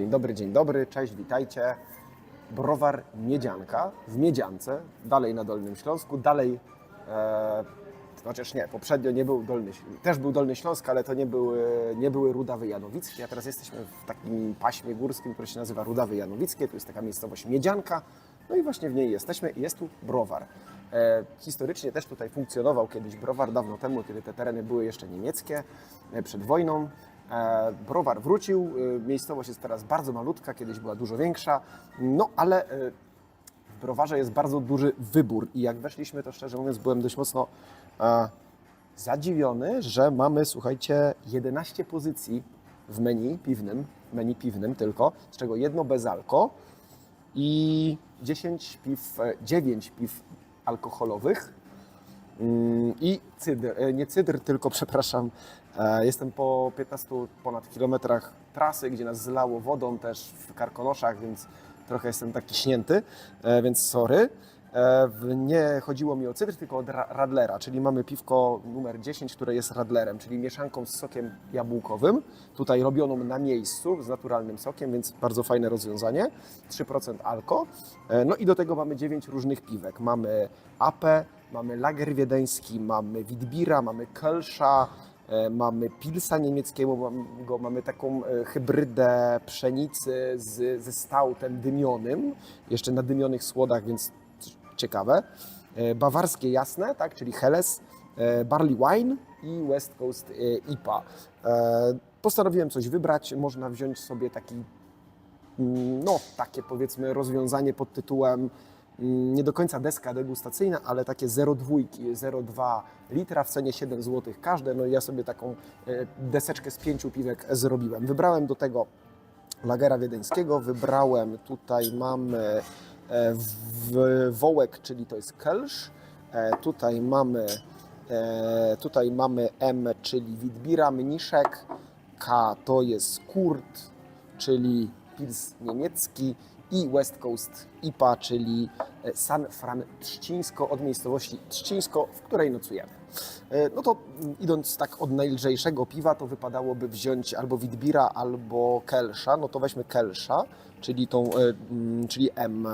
Dzień dobry, dzień dobry, cześć, witajcie. Browar Miedzianka w Miedziance, dalej na Dolnym Śląsku, dalej, e, chociaż nie, poprzednio nie był Dolny, też był Dolny Śląsk, ale to nie były, nie były Rudawy Janowickie, a teraz jesteśmy w takim paśmie górskim, które się nazywa Rudawy Janowickie, tu jest taka miejscowość Miedzianka, no i właśnie w niej jesteśmy jest tu browar. E, historycznie też tutaj funkcjonował kiedyś browar dawno temu, kiedy te tereny były jeszcze niemieckie, e, przed wojną. E, browar wrócił, e, miejscowość jest teraz bardzo malutka, kiedyś była dużo większa, no ale e, w browarze jest bardzo duży wybór. I jak weszliśmy, to szczerze mówiąc byłem dość mocno zadziwiony, że mamy, słuchajcie, 11 pozycji w menu piwnym, menu piwnym tylko, z czego jedno bez alko i 10 piw, e, 9 piw alkoholowych. Mm, i cydr, nie cydr, tylko przepraszam, jestem po 15 ponad kilometrach trasy, gdzie nas zlało wodą też w Karkonoszach, więc trochę jestem taki śnięty, e, więc sorry. E, Nie chodziło mi o cydr, tylko o radlera, czyli mamy piwko numer 10, które jest radlerem, czyli mieszanką z sokiem jabłkowym, tutaj robioną na miejscu z naturalnym sokiem, więc bardzo fajne rozwiązanie, 3% alko. E, No i do tego mamy 9 różnych piwek. Mamy apę, mamy lager wiedeński, mamy Witbira, mamy Kölscha, e, mamy Pilsa niemieckiego, mam- go- mamy taką e, hybrydę pszenicy z, ze stautem dymionym, jeszcze na dymionych słodach, więc ciekawe. E, Bawarskie jasne, tak, czyli Helles, e, Barley Wine i West Coast e, IPA. E, Postanowiłem coś wybrać, można wziąć sobie taki mm, no, takie powiedzmy rozwiązanie pod tytułem nie do końca deska degustacyjna, ale takie 0,2, 0,2 litra w cenie 7 zł każde. No i ja sobie taką e, deseczkę z pięciu piwek zrobiłem. Wybrałem do tego lagera wiedeńskiego, wybrałem tutaj mamy e, wołek, czyli to jest kelsz, e, tutaj mamy tutaj mamy M, czyli Witbira, mniszek, K to jest Kurt, czyli pils niemiecki i West Coast IPA, czyli e, San Fran Trzcińsko od miejscowości Trzcińsko, w której nocujemy. E, No to mm, idąc tak od najlżejszego piwa, to wypadałoby wziąć albo Witbira, albo Kelsza. No to weźmy Kelsza, czyli tą, e, mm, czyli M,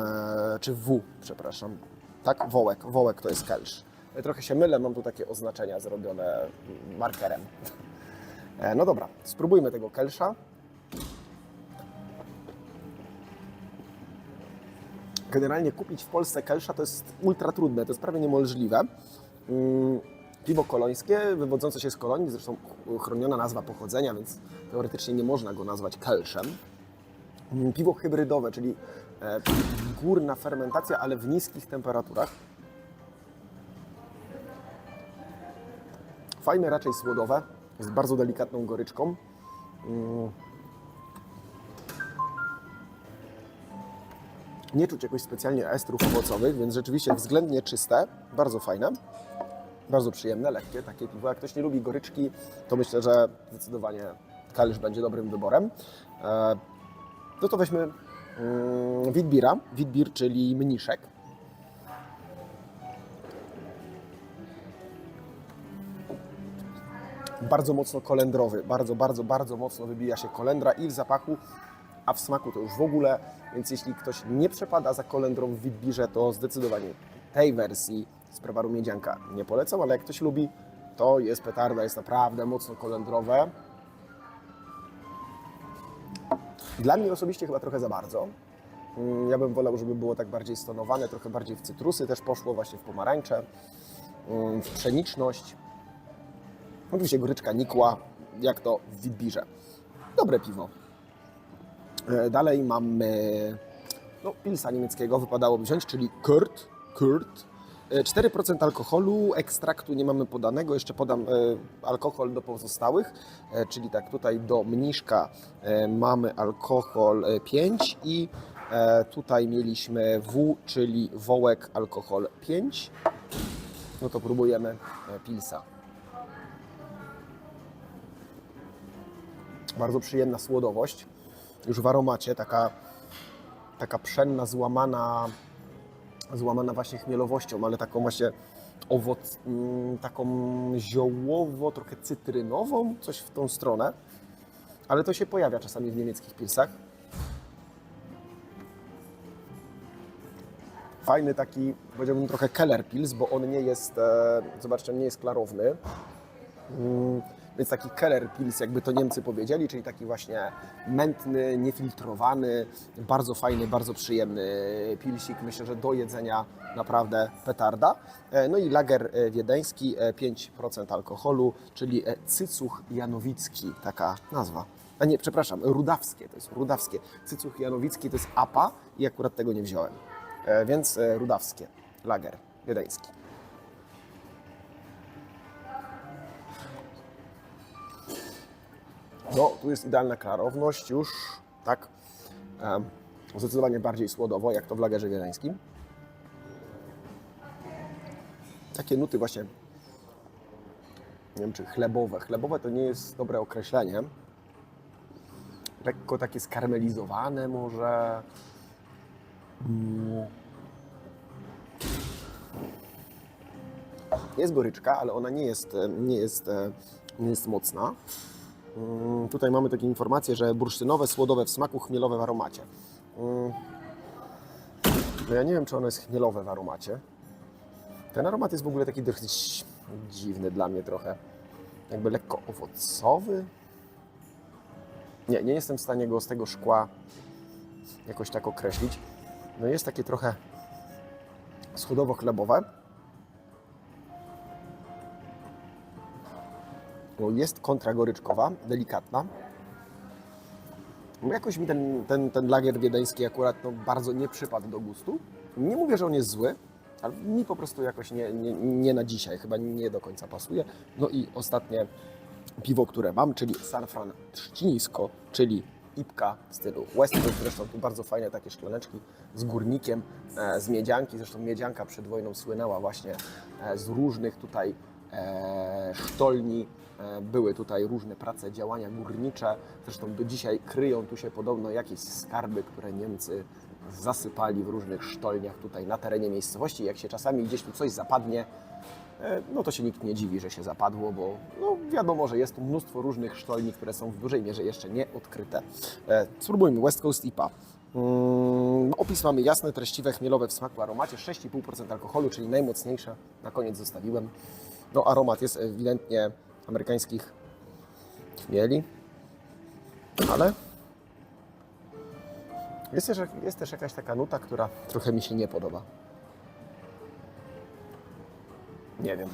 czy W, przepraszam. Tak, wołek, wołek to jest Kelsz. Trochę się mylę, mam tu takie oznaczenia zrobione mm, markerem. No dobra, spróbujmy tego Kelsza. Generalnie kupić w Polsce Kelsza to jest ultra trudne, to jest prawie niemożliwe. Mm, Piwo kolońskie, wywodzące się z Kolonii, zresztą chroniona nazwa pochodzenia, więc teoretycznie nie można go nazwać kelszem. Mm, Piwo hybrydowe, czyli e, górna fermentacja, ale w niskich temperaturach. Fajne, raczej słodowe, z bardzo delikatną goryczką. Nie czuć jakoś specjalnie estrów owocowych, więc rzeczywiście względnie czyste, bardzo fajne. Bardzo przyjemne, lekkie takie piwo. Jak ktoś nie lubi goryczki, to myślę, że zdecydowanie kalisz będzie dobrym wyborem. E, No to weźmy mm, Witbira. Witbir, czyli mniszek. Bardzo mocno kolendrowy, bardzo, bardzo, bardzo mocno wybija się kolendra i w zapachu, a w smaku to już w ogóle. Więc jeśli ktoś nie przepada za kolendrą w Witbirze, to zdecydowanie tej wersji z browaru Miedzianka nie polecam, ale jak ktoś lubi, to jest petarda, jest naprawdę mocno kolendrowe. Dla mnie osobiście chyba trochę za bardzo. Mm, Ja bym wolał, żeby było tak bardziej stonowane, trochę bardziej w cytrusy też poszło, właśnie w pomarańcze, mm, w pszeniczność. Oczywiście goryczka nikła, jak to w Witbirze. Dobre piwo. E, Dalej mamy no, pilsa niemieckiego, wypadałoby wziąć, czyli Kurt. Kurt. E, 4% alkoholu, ekstraktu nie mamy podanego, jeszcze podam e, alkohol do pozostałych, e, czyli tak tutaj do mniszka e, mamy alkohol e, 5 i e, tutaj mieliśmy W, czyli wołek alkohol 5. No to próbujemy e, pilsa. Bardzo przyjemna słodowość, już w aromacie, taka, taka pszenna, złamana, złamana właśnie chmielowością, ale taką właśnie owoc, mm, taką ziołowo, trochę cytrynową, coś w tą stronę. Ale to się pojawia czasami w niemieckich pilsach. Fajny taki, powiedziałbym trochę keller pils, bo on nie jest, e, zobaczcie, nie jest klarowny. Mm, więc taki Keller Pils, jakby to Niemcy powiedzieli, czyli taki właśnie mętny, niefiltrowany, bardzo fajny, bardzo przyjemny pilsik. Myślę, że do jedzenia naprawdę petarda. E, No i lager e, wiedeński, e, 5% alkoholu, czyli e, cycuch janowicki, taka nazwa. A nie, przepraszam, rudawskie, to jest rudawskie. Cycuch janowicki to jest APA i akurat tego nie wziąłem. E, Więc e, rudawskie, lager wiedeński. No, tu jest idealna klarowność już, tak, zdecydowanie bardziej słodowo, jak to w lagerze wiedeńskim. Takie nuty właśnie, nie wiem czy chlebowe. Chlebowe to nie jest dobre określenie. Lekko takie skarmelizowane może. Jest goryczka, ale ona nie jest, nie jest, nie jest mocna. Mm, Tutaj mamy takie informacje, że bursztynowe, słodowe w smaku, chmielowe w aromacie. Mm. No ja nie wiem, czy ono jest chmielowe w aromacie. Ten aromat jest w ogóle taki dosyć dziwny dla mnie trochę. Jakby lekko owocowy. Nie, nie jestem w stanie go z tego szkła jakoś tak określić. No jest takie trochę schodowo-chlebowe. Jest kontra goryczkowa, delikatna. No Jakoś mi ten, ten, ten lagier wiedeński akurat no, bardzo nie przypadł do gustu. Nie mówię, że on jest zły, ale mi po prostu jakoś nie, nie, nie na dzisiaj, chyba nie do końca pasuje. No i ostatnie piwo, które mam, czyli San Fran Trzcińsko, czyli ipka w stylu West Coast. Zresztą tu bardzo fajne takie szklaneczki z górnikiem, e, z miedzianki. Zresztą miedzianka przed wojną słynęła właśnie e, z różnych tutaj sztolni. E, Były tutaj różne prace, działania górnicze. Zresztą do dzisiaj kryją tu się podobno jakieś skarby, które Niemcy zasypali w różnych sztolniach tutaj na terenie miejscowości. Jak się czasami gdzieś tu coś zapadnie, e, no to się nikt nie dziwi, że się zapadło, bo no wiadomo, że jest tu mnóstwo różnych sztolni, które są w dużej mierze jeszcze nie odkryte. E, Spróbujmy West Coast IPA. Mm, opis mamy jasne, treściwe, chmielowe w smaku, aromacie, 6,5% alkoholu, czyli najmocniejsze. Na koniec zostawiłem. No aromat jest ewidentnie amerykańskich chmieli, ale jest też, jest też jakaś taka nuta, która trochę mi się nie podoba. Nie wiem.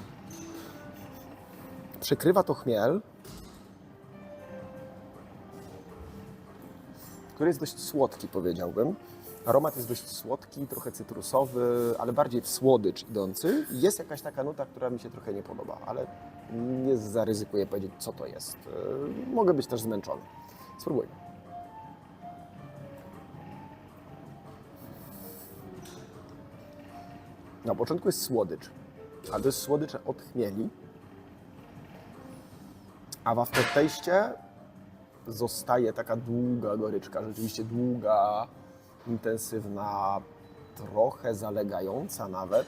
Przykrywa to chmiel, który jest dość słodki, powiedziałbym. Aromat jest dość słodki, trochę cytrusowy, ale bardziej w słodycz idący. Jest jakaś taka nuta, która mi się trochę nie podoba, ale nie zaryzykuję powiedzieć, co to jest. Yy, Mogę być też zmęczony. Spróbujmy. Na początku jest słodycz, a to jest słodycz od chmieli. A w aftertaście zostaje taka długa goryczka, rzeczywiście długa, intensywna, trochę zalegająca nawet.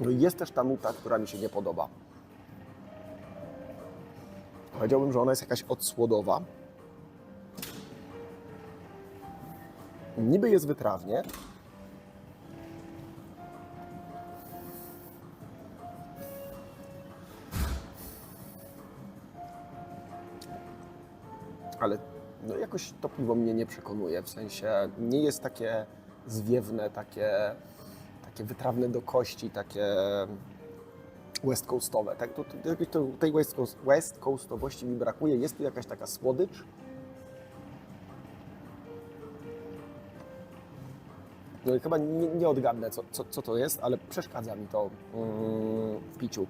No i jest też ta nuta, która mi się nie podoba. Powiedziałbym, że ona jest jakaś odsłodowa. Niby jest wytrawnie, ale no jakoś to piwo mnie nie przekonuje. W sensie nie jest takie zwiewne, takie, takie wytrawne do kości, takie west coastowe. Tak, to, to, to, tej west, coast, west coastowości mi brakuje. Jest tu jakaś taka słodycz. No i chyba nie, nie odgadnę, co, co, co to jest, ale przeszkadza mi to mm, w piciu.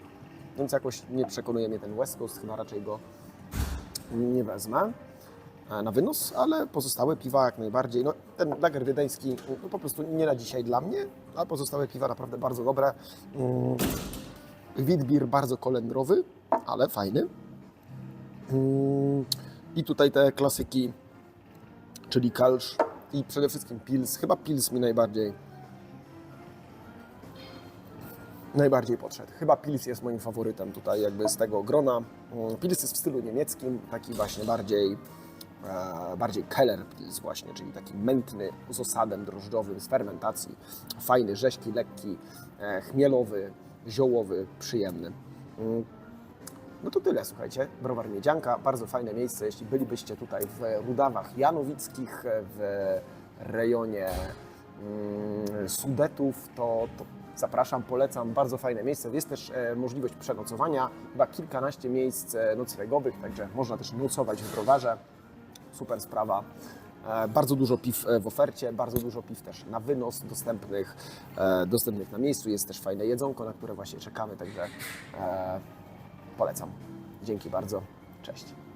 Więc jakoś nie przekonuje mnie ten West Coast, chyba raczej go nie wezmę na wynos, ale pozostałe piwa jak najbardziej. No, ten lager wiedeński no, po prostu nie na dzisiaj dla mnie, a pozostałe piwa naprawdę bardzo dobre. Mm, Witbier bardzo kolendrowy, ale fajny. Mm, I tutaj te klasyki, czyli Kalsz i przede wszystkim Pils. Chyba Pils mi najbardziej najbardziej podszedł. Chyba Pils jest moim faworytem tutaj jakby z tego grona. Mm, Pils jest w stylu niemieckim, taki właśnie bardziej e, bardziej Keller Pils właśnie, czyli taki mętny z osadem drożdżowym, z fermentacji. Fajny, rzeźki, lekki, e, chmielowy, ziołowy, przyjemny. Mm. No to tyle, słuchajcie. Browar Miedzianka, bardzo fajne miejsce. Jeśli bylibyście tutaj w Rudawach Janowickich, w rejonie mm, Sudetów, to, to zapraszam, polecam. Bardzo fajne miejsce. Jest też e, możliwość przenocowania, chyba kilkanaście miejsc e, noclegowych, także można też nocować w browarze. Super sprawa. E, Bardzo dużo piw e, w ofercie, bardzo dużo piw też na wynos dostępnych, e, dostępnych na miejscu. Jest też fajne jedzonko, na które właśnie czekamy, także polecam. Dzięki bardzo. Cześć.